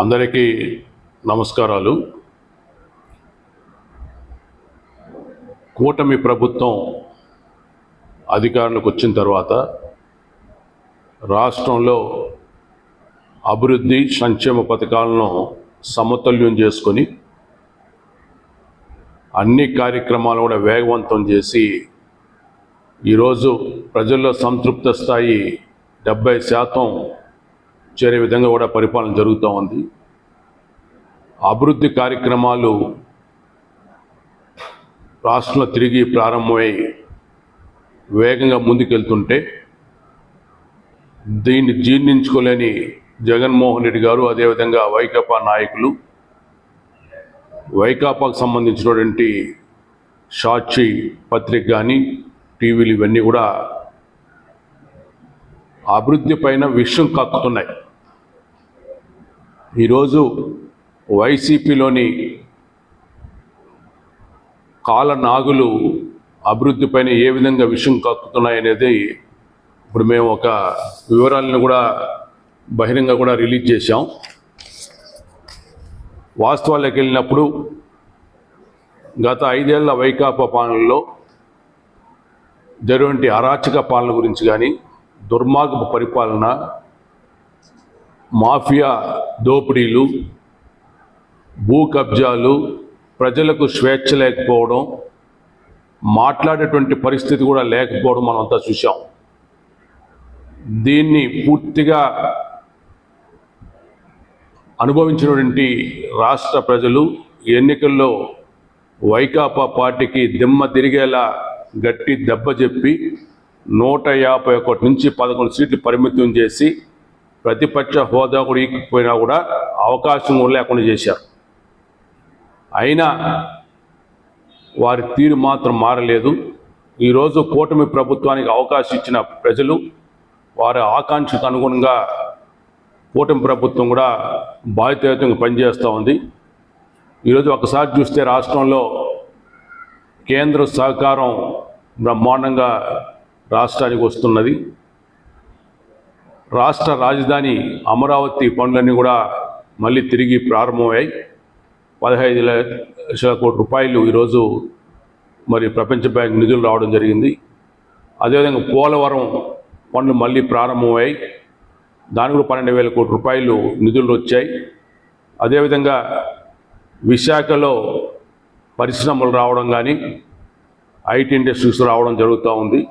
అందరికీ నమస్కారాలు. కూటమి ప్రభుత్వం అధికారంలోకి వచ్చిన తర్వాత రాష్ట్రంలో అభివృద్ధి సంక్షేమ పథకాలను సమతుల్యం చేసుకొని అన్ని కార్యక్రమాలు కూడా వేగవంతం చేసి ఈరోజు ప్రజల్లో సంతృప్త స్థాయి డెబ్బై శాతం చేరే విధంగా కూడా పరిపాలన జరుగుతూ ఉంది. అభివృద్ధి కార్యక్రమాలు రాష్ట్రంలో తిరిగి ప్రారంభమై వేగంగా ముందుకెళ్తుంటే దీన్ని జీర్ణించుకోలేని జగన్మోహన్ రెడ్డి గారు అదేవిధంగా వైకాపా నాయకులు వైకాపాకు సంబంధించినటువంటి సాక్షి పత్రిక కానీ టీవీలు ఇవన్నీ కూడా అభివృద్ధి పైన విషం కక్కుతున్నాయి. ఈరోజు వైసీపీలోని కాల నాగులు అభివృద్ధి పైన ఏ విధంగా విషం కక్కుతున్నాయి అనేది ఇప్పుడు మేము ఒక వివరాలను కూడా బహిరంగ కూడా రిలీజ్ చేశాం. వాస్తవాలకు వెళ్ళినప్పుడు గత ఐదేళ్ళ వైకాపా పాలనలో జరిగినటువంటి అరాచక పాలన గురించి కానీ దుర్మార్గపు పరిపాలన మాఫియా దోపిడీలు భూ కబ్జాలు ప్రజలకు స్వేచ్ఛ లేకపోవడం మాట్లాడేటువంటి పరిస్థితి కూడా లేకపోవడం మనం చూసాం దీన్ని పూర్తిగా అనుభవించినటువంటి రాష్ట్ర ప్రజలు ఎన్నికల్లో వైకాపా పార్టీకి దిమ్మ తిరిగేలా గట్టి దెబ్బ చెప్పి నూట యాభై ఒకటి నుంచి పదకొండు సీట్లు పరిమితం చేసి ప్రతిపక్ష హోదా కూడా ఈకపోయినా కూడా అవకాశం లేకుండా చేశారు. అయినా వారి తీరు మాత్రం మారలేదు. ఈరోజు కూటమి ప్రభుత్వానికి అవకాశం ఇచ్చిన ప్రజలు వారి ఆకాంక్షకు అనుగుణంగా కూటమి ప్రభుత్వం కూడా బాధ్యతయుతంగా పనిచేస్తూ ఉంది. ఈరోజు ఒకసారి చూస్తే రాష్ట్రంలో కేంద్ర సహకారం బ్రహ్మాండంగా రాష్ట్రానికి వస్తున్నది. రాష్ట్ర రాజధాని అమరావతి పనులన్నీ కూడా మళ్ళీ తిరిగి ప్రారంభమయ్యాయి. పదహైదు లక్షల కోట్ల రూపాయలు ఈరోజు మరి ప్రపంచ బ్యాంక్ నిధులు రావడం జరిగింది. అదేవిధంగా పోలవరం పనులు మళ్ళీ ప్రారంభమయ్యాయి. దానికి కూడా పన్నెండు వేల కోట్ల రూపాయలు నిధులు వచ్చాయి. అదేవిధంగా విశాఖలో పరిశ్రమలు రావడం కానీ ఐటీ ఇండస్ట్రీస్ రావడం జరుగుతూ ఉంది.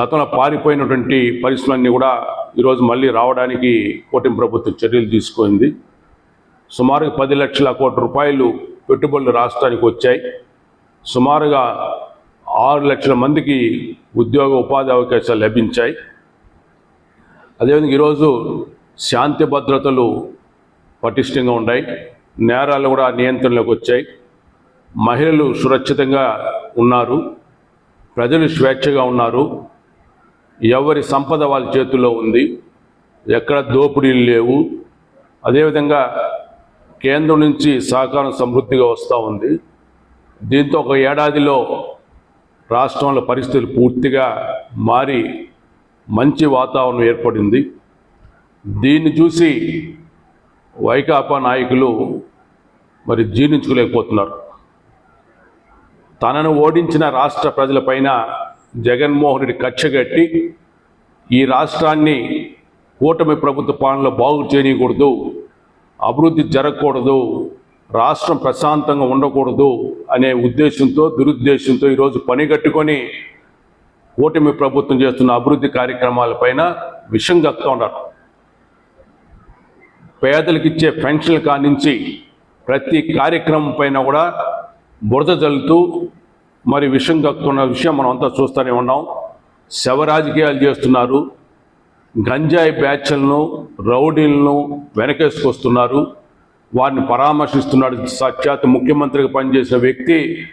గతంలో పారిపోయినటువంటి పరిశ్రమలన్నీ కూడా ఈరోజు మళ్ళీ రావడానికి కూటమి ప్రభుత్వం చర్యలు తీసుకుంది. సుమారుగా పది లక్షల కోట్ల రూపాయలు పెట్టుబడులు రాష్ట్రానికి వచ్చాయి. సుమారుగా ఆరు లక్షల మందికి ఉద్యోగ ఉపాధి అవకాశాలు లభించాయి. అదేవిధంగా ఈరోజు శాంతి భద్రతలు పటిష్టంగా ఉన్నాయి. నేరాలు కూడా నియంత్రణలోకి వచ్చాయి. మహిళలు సురక్షితంగా ఉన్నారు. ప్రజలు స్వేచ్ఛగా ఉన్నారు. ఎవరి సంపద వాళ్ళ చేతుల్లో ఉంది ఎక్కడ దోపిడీలు లేవు అదేవిధంగా కేంద్రం నుంచి సహకారం సమృద్ధిగా వస్తూ ఉంది. దీంతో ఒక ఏడాదిలో రాష్ట్రంలో పరిస్థితులు పూర్తిగా మారి మంచి వాతావరణం ఏర్పడింది. దీన్ని చూసి వైకాపా నాయకులు మరి జీర్ణించుకోలేకపోతున్నారు. తనను ఓడించిన రాష్ట్ర ప్రజలపైన జగన్మోహన్ రెడ్డి ఈ రాష్ట్రాన్ని కూటమి ప్రభుత్వ పాలనలో బాగు చేయకూడదు అభివృద్ధి జరగకూడదు రాష్ట్రం ప్రశాంతంగా ఉండకూడదు అనే ఉద్దేశంతో దురుద్దేశంతో ఈరోజు పనిగట్టుకొని కూటమి ప్రభుత్వం చేస్తున్న అభివృద్ధి కార్యక్రమాలపైన విషం కక్కుతూ ఉన్నారు. పేదలకు ఇచ్చే పెన్షన్ కానించి ప్రతి కార్యక్రమం పైన కూడా బురద జల్లుతూ మరి విషం కక్కుతున్న విషయం మనం అంతా చూస్తూనే ఉన్నాం. శవ రాజకీయాలు చేస్తున్నారు. గంజాయి బ్యాచ్లను రౌడీలను వెనకేసుకొస్తున్నారు. వారిని పరామర్శిస్తున్నాడు సాక్షాత్ ముఖ్యమంత్రిగా పనిచేసిన వ్యక్తి.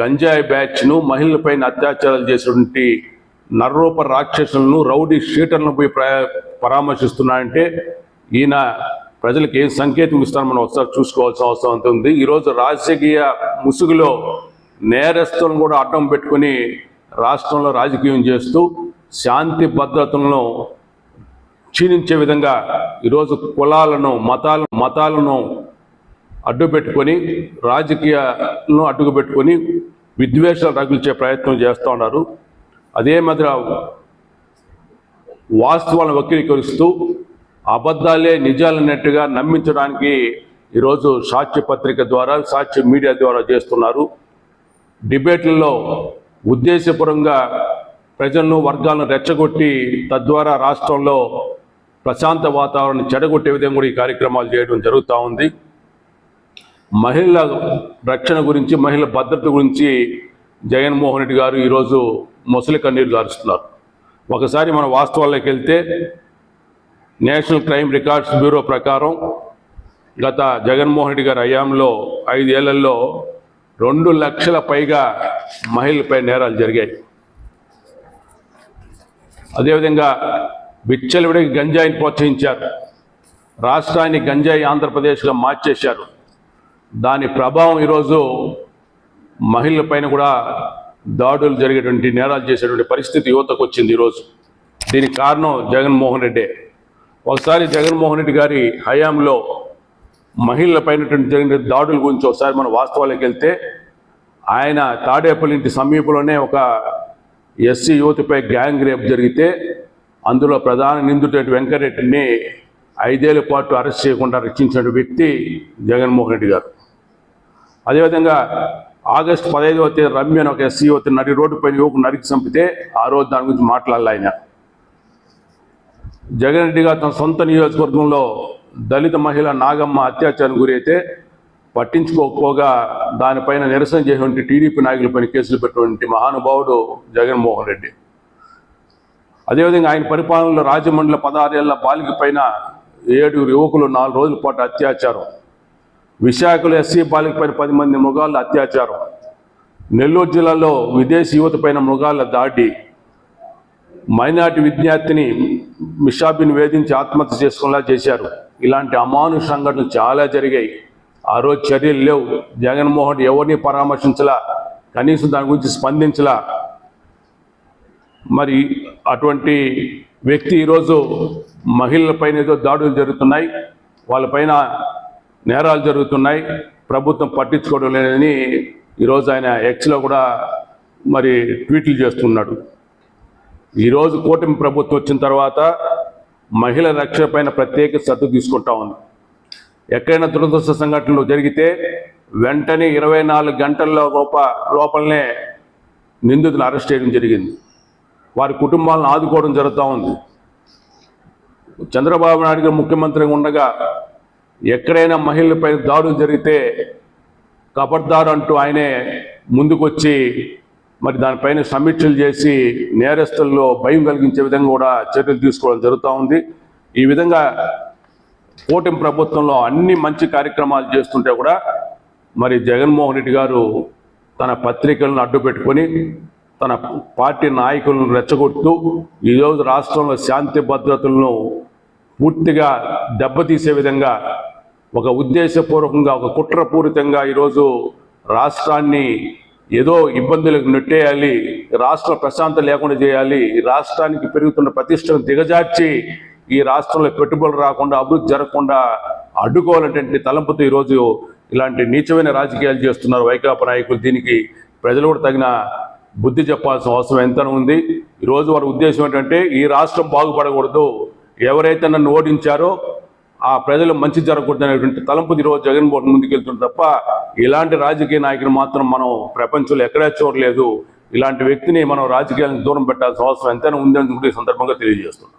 గంజాయి బ్యాచ్ను మహిళలపైన అత్యాచారాలు చేసినటువంటి నర్రూప రాక్షసులను రౌడీ షీటర్లను పోయి ప్ర పరామర్శిస్తున్నాడంటే ఈయన ప్రజలకు ఏం సంకేతం ఇస్తారో మనం ఒకసారి చూసుకోవాల్సిన అవసరం అంత ఉంది. ఈరోజు రాజకీయ ముసుగులో నేరస్తులను కూడా అడ్డం పెట్టుకుని రాష్ట్రంలో రాజకీయం చేస్తూ శాంతి భద్రతలను క్షీణించే విధంగా ఈరోజు కులాలను మతాలను మతాలను అడ్డు పెట్టుకొని రాజకీయాలను అడ్డుకు పెట్టుకొని విద్వేషాలు రగిల్చే ప్రయత్నం చేస్తూ ఉన్నారు. అదే మాదిరి వాస్తవాలను వక్రీకరిస్తూ అబద్ధాలే నిజాలన్నట్టుగా నమ్మించడానికి ఈరోజు సాక్ష్య పత్రిక ద్వారా సాక్ష్య మీడియా ద్వారా చేస్తున్నారు. డిబేట్లలో ఉద్దేశపూర్వంగా ప్రజలను వర్గాలను రెచ్చగొట్టి తద్వారా రాష్ట్రంలో ప్రశాంత వాతావరణం చెడగొట్టే విధంగా కూడా ఈ కార్యక్రమాలు చేయడం జరుగుతూ ఉంది. మహిళల రక్షణ గురించి మహిళల భద్రత గురించి జగన్మోహన్ రెడ్డి గారు ఈరోజు ముసలి కన్నీరు గారుస్తున్నారు ఒకసారి మన వాస్తవాల్లోకి వెళ్తే నేషనల్ క్రైమ్ రికార్డ్స్ బ్యూరో ప్రకారం గత జగన్మోహన్ రెడ్డి గారి హయాంలో ఐదేళ్ళలో రెండు లక్షల పైగా మహిళలపై నేరాలు జరిగాయి. అదేవిధంగా విచ్చలవిడికి గంజాయిని ప్రోత్సహించారు. రాష్ట్రాన్ని గంజాయి ఆంధ్రప్రదేశ్గా మార్చేశారు. దాని ప్రభావం ఈరోజు మహిళలపైన కూడా దాడులు జరిగేటువంటి నేరాలు చేసేటువంటి పరిస్థితి యువతకు వచ్చింది ఈరోజు. దీనికి కారణం జగన్మోహన్ రెడ్డే. ఒకసారి జగన్మోహన్ రెడ్డి గారి హయాంలో మహిళలపైన జరిగిన దాడుల గురించి ఒకసారి మనం వాస్తవాలకు వెళ్తే ఆయన తాడేపల్లింటి సమీపంలోనే ఒక ఎస్సీ యువతిపై గ్యాంగ్ రేప్ జరిగితే అందులో ప్రధాన నిందితుడు వెంకరెడ్డిని ఐదేళ్ళ పాటు అరెస్ట్ చేయకుండా రక్షించిన వ్యక్తి జగన్మోహన్ రెడ్డి గారు. అదేవిధంగా ఆగస్టు పదహైదవ తేదీ రమ్య అని ఒక ఎస్సీ యువతి నడి రోడ్డుపై యువకు నరికి చంపితే ఆ రోజు దాని గురించి మాట్లాడాలి ఆయన. జగన్ రెడ్డి గారు తన సొంత నియోజకవర్గంలో దళిత మహిళ నాగమ్మ అత్యాచారం గురైతే పట్టించుకోకపోగా దానిపైన నిరసన చేసినటువంటి టీడీపీ నాయకులపైన కేసులు పెట్టినటువంటి మహానుభావుడు జగన్మోహన్ రెడ్డి. అదేవిధంగా ఆయన పరిపాలనలో రాజమండ్రిలో పదహారేళ్ళ బాలిక పైన ఏడుగురు యువకులు నాలుగు రోజుల పాటు అత్యాచారం. విశాఖలో ఎస్సీ బాలిక పైన పది మంది మృగాళ్ళ అత్యాచారం. నెల్లూరు జిల్లాలో విదేశీ యువత పైన మృగాల దాడి. మైనార్టీ విద్యార్థిని మిషాబిని వేధించి ఆత్మహత్య చేసుకునేలా చేశారు. ఇలాంటి అమాను సంఘటనలు చాలా జరిగాయి. ఆ రోజు చర్యలు లేవు. జగన్మోహన్ ఎవరిని పరామర్శించలా? కనీసం దాని గురించి స్పందించలా? మరి అటువంటి వ్యక్తి ఈరోజు మహిళలపైన ఏదో దాడులు జరుగుతున్నాయి. వాళ్ళపైన నేరాలు జరుగుతున్నాయి. ప్రభుత్వం పట్టించుకోవడం లేదని ఈరోజు ఆయన ఎక్స్లో కూడా మరి ట్వీట్లు చేస్తున్నాడు. ఈరోజు కూటమి ప్రభుత్వం వచ్చిన తర్వాత మహిళల రక్షణ పైన ప్రత్యేక శ్రద్ధ తీసుకుంటా ఉంది. ఎక్కడైనా దురదృష్ట సంఘటనలు జరిగితే వెంటనే ఇరవై నాలుగు గంటల్లో లోప లోపలనే నిందితులు అరెస్ట్ చేయడం జరిగింది. వారి కుటుంబాలను ఆదుకోవడం జరుగుతూ ఉంది. చంద్రబాబు నాయుడు గారు ముఖ్యమంత్రిగా ఉండగా ఎక్కడైనా మహిళలపై దాడులు జరిగితే కబర్దార్ అంటూ ఆయనే ముందుకొచ్చి మరి దానిపైన సమీక్షలు చేసి నేరస్తుల్లో భయం కలిగించే విధంగా కూడా చర్యలు తీసుకోవడం జరుగుతూ ఉంది. ఈ విధంగా కూటమి ప్రభుత్వంలో అన్ని మంచి కార్యక్రమాలు చేస్తుంటే కూడా మరి జగన్మోహన్ రెడ్డి గారు తన పత్రికలను అడ్డు పెట్టుకొని తన పార్టీ నాయకులను రెచ్చగొడుతూ ఈరోజు రాష్ట్రంలో శాంతి భద్రతలను పూర్తిగా దెబ్బతీసే విధంగా ఒక ఉద్దేశపూర్వకంగా ఒక కుట్రపూరితంగా ఈరోజు రాష్ట్రాన్ని ఏదో ఇబ్బందులకు నెట్టేయాలి రాష్ట్ర ప్రశాంతత లేకుండా చేయాలి రాష్ట్రానికి పెరుగుతున్న ప్రతిష్టను దిగజార్చి ఈ రాష్ట్రంలో పెట్టుబడులు రాకుండా అభివృద్ధి జరగకుండా అడ్డుకోవాలంటే తలంపుతో ఈరోజు ఇలాంటి నీచమైన రాజకీయాలు చేస్తున్నారు వైకాపా నాయకులు. దీనికి ప్రజలు కూడా తగిన బుద్ధి చెప్పాల్సిన అవసరం ఎంత ఉంది. ఈరోజు వారి ఉద్దేశం ఏంటంటే ఈ రాష్ట్రం బాగుపడకూడదు. ఎవరైతే నన్ను ఓడించారో ఆ ప్రజలు మంచి జరగకూడదనేటువంటి తలంపు ఈరోజు జగన్మోహన్ ముందుకెళ్తుంది తప్ప ఇలాంటి రాజకీయ నాయకుని మాత్రం మనం ప్రపంచంలో ఎక్కడా చూడలేదు. ఇలాంటి వ్యక్తిని మనం రాజకీయాలను దూరం పెట్టాల్సిన అవసరం ఎంతైనా ఉందని కూడా ఈ సందర్భంగా తెలియజేస్తున్నాం.